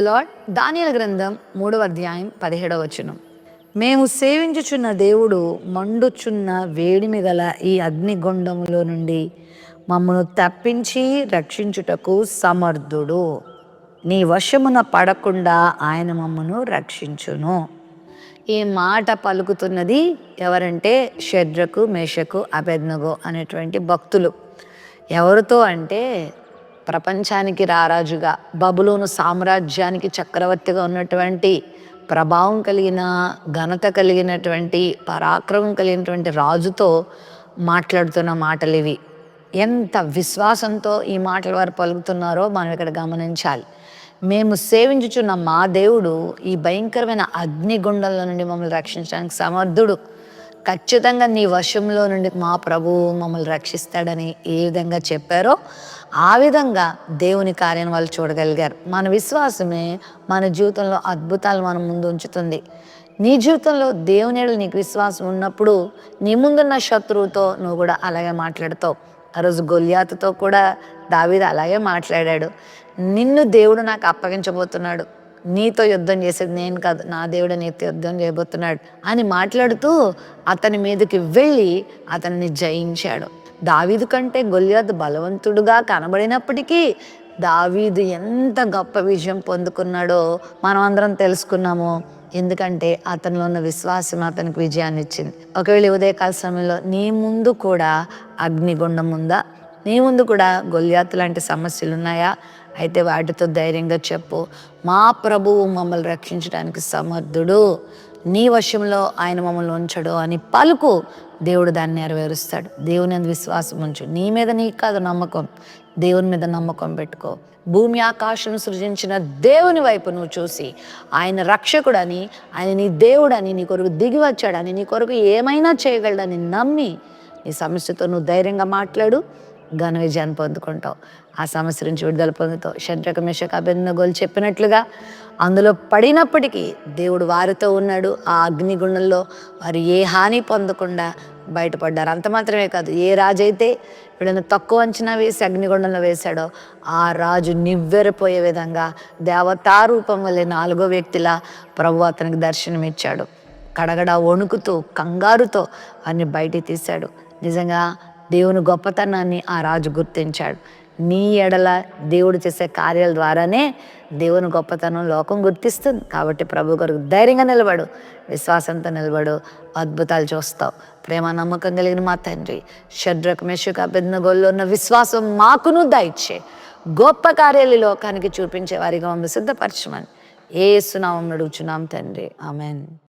Lord Daniel గ్రంథం మూడవ అధ్యాయం పదిహేడవ వచనం. మేము సేవించుచున్న దేవుడు మండుచున్న వేడిమి గల ఈ అగ్నిగుండములో నుండి మమ్మను తప్పించి రక్షించుటకు సమర్థుడు. నీ వశమున పడకుండా ఆయన మమ్మను రక్షించును. ఈ మాట పలుకుతున్నది ఎవరంటే షడ్రకు మేషకు అభెజ్ఞగో అనేటువంటి భక్తులు. ఎవరితో అంటే ప్రపంచానికి రారాజుగా బబులోను సామ్రాజ్యానికి చక్రవర్తిగా ఉన్నటువంటి ప్రభావం కలిగిన ఘనత కలిగినటువంటి పరాక్రమం కలిగినటువంటి రాజుతో మాట్లాడుతున్న మాటలు ఇవి. ఎంత విశ్వాసంతో ఈ మాటలు వారు పలుకుతున్నారో మనం ఇక్కడ గమనించాలి. మేము సేవించుచున్న మా దేవుడు ఈ భయంకరమైన అగ్నిగుండంలో నుండి మమ్మల్ని రక్షించడానికి సమర్థుడు. ఖచ్చితంగా నీ వశంలో నుండి మా ప్రభువు మమ్మల్ని రక్షిస్తాడని ఏ విధంగా చెప్పారో ఆ విధంగా దేవుని కార్యం వాళ్ళు చూడగలిగారు. మన విశ్వాసమే మన జీవితంలో అద్భుతాలు మన ముందు ఉంచుతుంది. నీ జీవితంలో దేవుని నీకు విశ్వాసం ఉన్నప్పుడు నీ ముందున్న శత్రువుతో నువ్వు కూడా అలాగే మాట్లాడుతావు. ఆ రోజు గొల్యాతతో కూడా దావిద అలాగే మాట్లాడాడు. నిన్ను దేవుడు నాకు అప్పగించబోతున్నాడు. నీతో యుద్ధం చేసేది నేను కాదు నా దేవుడు నీతో యుద్ధం చేయబోతున్నాడు అని మాట్లాడుతూ అతని మీదకి వెళ్ళి అతన్ని జయించాడు. దావీదు కంటే గొల్యాద్ బలవంతుడుగా కనబడినప్పటికీ దావీదు ఎంత గొప్ప విజయం పొందుకున్నాడో మనం అందరం తెలుసుకున్నాము. ఎందుకంటే అతనిలో ఉన్న విశ్వాసం అతనికి విజయాన్ని ఇచ్చింది. ఒకవేళ ఉదయకాల సమయంలో నీ ముందు కూడా అగ్నిగుండం ఉందా? నీ ముందు కూడా గొల్యాత్ లాంటి సమస్యలు ఉన్నాయా అయితే వాటితో ధైర్యంగా చెప్పు. మా ప్రభువు మమ్మల్ని రక్షించడానికి సమర్థుడు. నీ వశంలో ఆయన మమ్మల్ని ఉంచడు అని పలుకు దేవుడు దాన్ని నెరవేరుస్తాడు. దేవుని అందు విశ్వాసం ఉంచు. నీ మీద నీకు కాదు నమ్మకం. దేవుని మీద నమ్మకం పెట్టుకో. భూమి ఆకాశం సృజించిన దేవుని వైపు నువ్వు చూసి ఆయన రక్షకుడని ఆయన నీ దేవుడని నీ కొరకు దిగి వచ్చాడని నీ కొరకు ఏమైనా చేయగలడని నమ్మి నీ సమస్యతో నువ్వు ధైర్యంగా మాట్లాడు. ఘన విజయాన్ని పొందుకుంటావు. ఆ సమస్య నుంచి విడుదల పొందుతావు. షడ్రక మిషక అభిన్నగోలు చెప్పినట్లుగా అందులో పడినప్పటికీ దేవుడు వారితో ఉన్నాడు. ఆ అగ్నిగుణంలో వారు ఏ హాని పొందకుండా బయటపడ్డారు. అంత మాత్రమే కాదు ఏ రాజు అయితే వీళ్ళని తక్కువ అంచనా వేసి అగ్నిగుండంలో వేశాడో ఆ రాజు నివ్వెరపోయే విధంగా దేవతారూపం వల్లే నాలుగో వ్యక్తిలా ప్రభు అతనికి దర్శనమిచ్చాడు. కడగడ వణుకుతూ కంగారుతో అన్ని బయట తీశాడు. నిజంగా దేవుని గొప్పతనాన్ని ఆ రాజు గుర్తించాడు. నీ ఎడల దేవుడు చేసే కార్యాల ద్వారానే దేవుని గొప్పతనం లోకం గుర్తిస్తుంది. కాబట్టి ప్రభు కొరకు ధైర్యంగా నిలబడు విశ్వాసంతో నిలబడు అద్భుతాలు చూస్తావు. ప్రేమ నమ్మకం కలిగిన మా తండ్రి షడ్రక మెషుక బెన్నగోల్లో ఉన్న విశ్వాసం మాకును దయచే గొప్ప కార్యాలు ఈ లోకానికి చూపించే వారిగా మమ్మల్ని సిద్ధపరచమని ఏ సునామం నడుచున్నాం తండ్రి. ఆమెన్.